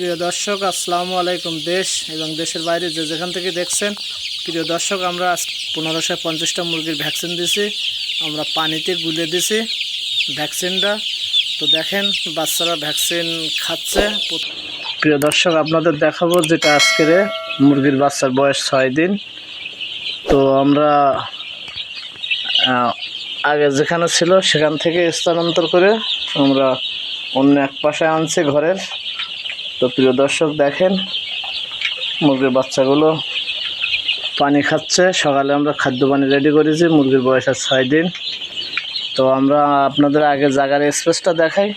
প্রিয় দর্শক, আসসালামু আলাইকুম দেশ এবং দেশের বাইরে যে যেখান থেকে দেখছেন। প্রিয় দর্শক, আমরা পনেরোশো পঞ্চাশটা মুরগির ভ্যাকসিন দিছি। আমরা পানিতে গুলে দিছি ভ্যাকসিনটা। তো দেখেন, বাচ্চারা ভ্যাকসিন খাচ্ছে। প্রিয় দর্শক, আপনাদের দেখাবো যেটা আজকের মুরগির বাচ্চার বয়স ছয় দিন। তো আমরা আগে যেখানে ছিল সেখান থেকে স্থানান্তর করে আমরা অন্য এক পাশে আনছি ঘরের। তো প্রিয় দর্শক, দেখেন মুরগির বাচ্চাগুলো পানি খাচ্ছে। সকালে আমরা খাদ্য পানি রেডি করেছি, মুরগির বয়স আর ছয় দিন। তো আমরা আপনাদের আগে জায়গার স্পেসটা দেখাই।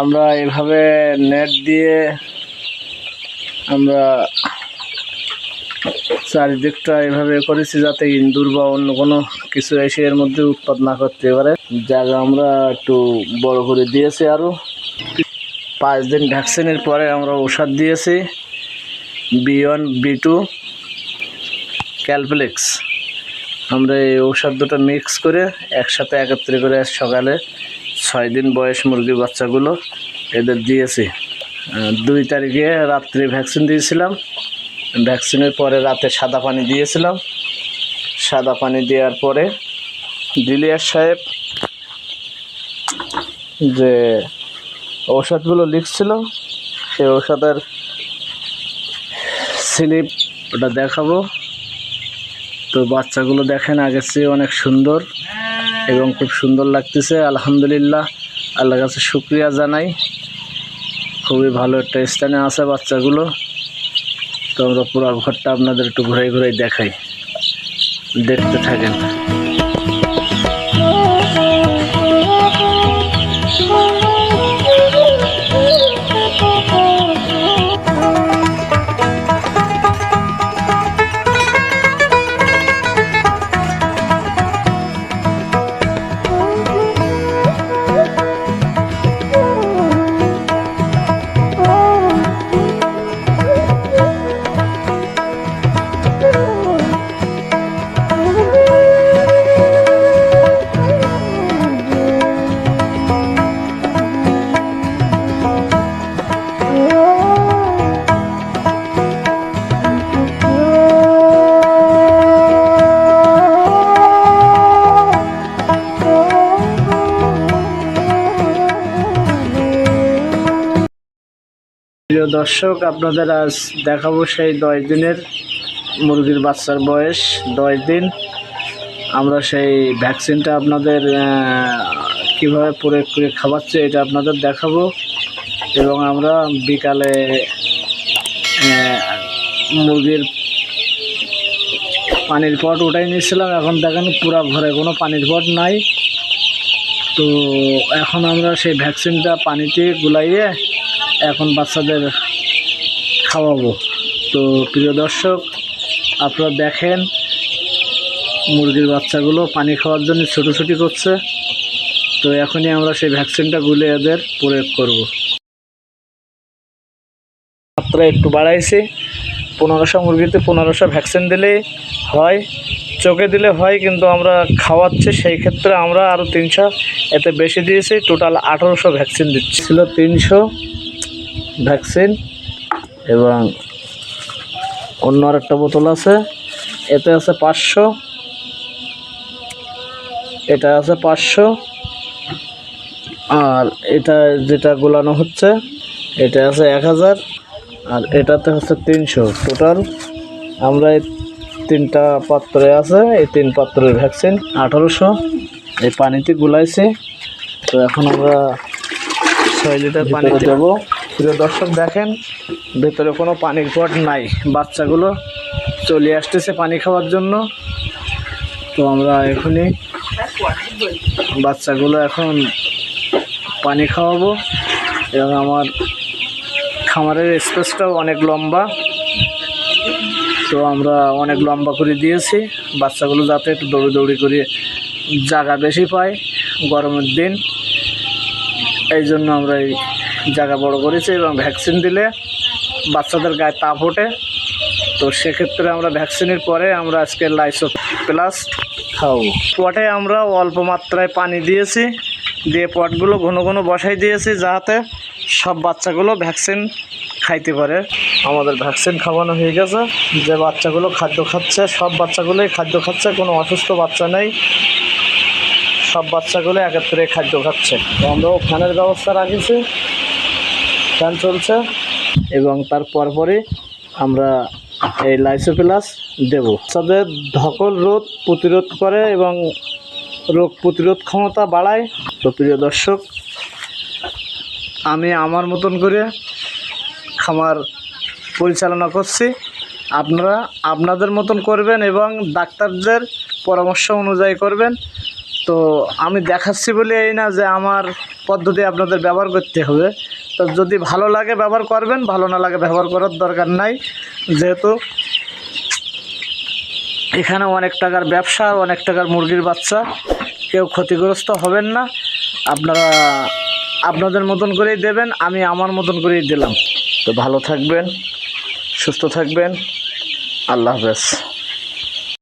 আমরা এভাবে নেট দিয়ে আমরা চারিদিকটা এভাবে করেছি যাতে ইন্দুর বা অন্য কোনো কিছু এসে এর মধ্যে উৎপাদ না করতে পারে। জায়গা আমরা একটু বড় করে দিয়েছি আরও পাঁচ দিন ভ্যাকসিনের পরে আমরা ওষুধ দিয়েছি B one B two Calplex আমরা এই ঔষধ দুটো মিক্স করে একসাথে একত্রে করে সকালে ছয় দিন বয়স মুরগির বাচ্চাগুলো এদের দিয়েছি। দুই তারিখে রাত্রে ভ্যাকসিন দিয়েছিলাম। ভ্যাকসিনের পরে রাতে সাদা পানি দিয়েছিলাম। সাদা পানি দেওয়ার পরে দিলিয়ার সাহেব যে ঔষধগুলো লিখছিল। সেই ঔষধের স্লিপ ওটা দেখাবো। তো বাচ্চাগুলো দেখেন, আগের চেয়ে অনেক সুন্দর এবং খুব সুন্দর লাগতেছে। আলহামদুলিল্লাহ আল্লাহ কাছে শুক্রিয়া জানাই। খুবই ভালো একটা স্থানে আছে বাচ্চাগুলো। তো আমরা পুরো ঘরটা আপনাদের একটু ঘুরাই ঘুরাই দেখাই। দেখতে থাকেন। প্রিয় দর্শক, আপনাদের আজ দেখাবো সেই দশ দিনের মুরগির বাচ্চার বয়স। দশ দিন। আমরা সেই ভ্যাকসিনটা আপনাদের কীভাবে প্রয়োগ করে খাওয়াচ্ছি এটা আপনাদের দেখাবো। এবং আমরা বিকালে মুরগির পানির পট উঠাই নিয়েছিলাম। এখন দেখেন পুরো ঘরে কোনো পানির পট নাই। তো এখন আমরা সেই ভ্যাকসিনটা পানিতে গুলাইয়ে এখন বাচ্চাদের খাওয়াবো। তো প্রিয় দর্শক, আপনারা দেখেন, মুরগির বাচ্চাগুলো পানি খাওয়ার জন্য ছোটোছুটি করছে। তো এখনই আমরা সেই ভ্যাকসিনটা গুলে এদের প্রয়োগ করব। মাত্রা একটু বাড়াইছি। পনেরোশো মুরগিতে পনেরোশো ভ্যাকসিন দিলে হয়, চোখে দিলে হয়, কিন্তু আমরা খাওয়াচ্ছি। সেই ক্ষেত্রে আমরা আরও তিনশো, এতে বেশি দিয়েছি। টোটাল আঠেরোশো ভ্যাকসিন দিচ্ছি। ছিল তিনশো ভ্যাকসিন এবং অন্য আরেকটা বোতল আছে। এতে আছে পাঁচশো। এটা আছে পাঁচশো। আর এটা যেটা গোলানো হচ্ছে এটা আছে এক হাজার। আর এটাতে হচ্ছে তিনশো। টোটাল আমরা এই তিনটা পাত্রে আছে এই তিন পাত্রের ভ্যাকসিন আঠারোশো। এই পানিতে গুলাইছি। তো এখন আমরা ছয় লিটার পানি দেবো। প্রিয় দর্শক, দেখেন, ভেতরে কোনো পানির পট নাই। বাচ্চাগুলো চলে আসতেছে পানি খাওয়ার জন্য। তো আমরা এখনই বাচ্চাগুলো এখন পানি খাওয়াবো। এবং আমার খামারের স্পেসটাও অনেক লম্বা। তো আমরা অনেক লম্বা করে দিয়েছি। বাচ্চাগুলো যাতে একটু দৌড়ি দৌড়ি করে জায়গা বেশি পায় গরমের দিন। এই জন্য আমরা এই জায়গা বড় করেছি এবং ভ্যাকসিন দিলে বাচ্চাদের গায়ে তাপ ওঠে। তো সেক্ষেত্রে আমরা ভ্যাকসিনের পরে আমরা আজকে লাইসো প্লাস খাওয়াবো। পটে আমরা অল্প মাত্রায় পানি দিয়েছি, দিয়ে পটগুলো ঘন ঘন বসাই দিয়েছি যাতে সব বাচ্চাগুলো ভ্যাকসিন খাইতে পারে। আমাদের ভ্যাকসিন খাওয়ানো হয়ে গেছে। যে বাচ্চাগুলো খাদ্য খাচ্ছে, সব বাচ্চাগুলোই খাদ্য খাচ্ছে, কোনো অসুস্থ বাচ্চা নেই। সব বাচ্চাগুলো একত্রে খাদ্য খাচ্ছে। আমরাও ফ্যানের ব্যবস্থা রাখেছি। ফ্যান চলছে এবং তার পরপরই আমরা এই লাইসোপ্লাস দেব। বাচ্চাদের ধকল রোধ প্রতিরোধ করে এবং রোগ প্রতিরোধ ক্ষমতা বাড়ায়। তো প্রিয় দর্শক, আমি আমার মতন করে খামার পরিচালনা করছি। আপনারা আপনাদের মতন করবেন এবং ডাক্তারদের পরামর্শ অনুযায়ী করবেন। তো আমি দেখাচ্ছি বলে এই না যে আমার পদ্ধতি আপনাদের ব্যবহার করতে হবে। তো যদি ভালো লাগে ব্যবহার করবেন, ভালো না লাগে ব্যবহার করার দরকার নাই। যেহেতু এখানে অনেক টাকার ব্যবসা, অনেক টাকার মুরগির বাচ্চা, কেউ ক্ষতিগ্রস্ত হবেন না। আপনারা আপনাদের মতন করেই দেবেন, আমি আমার মতন করেই দিলাম। তো ভালো থাকবেন, সুস্থ থাকবেন। আল্লাহ হাফেজ।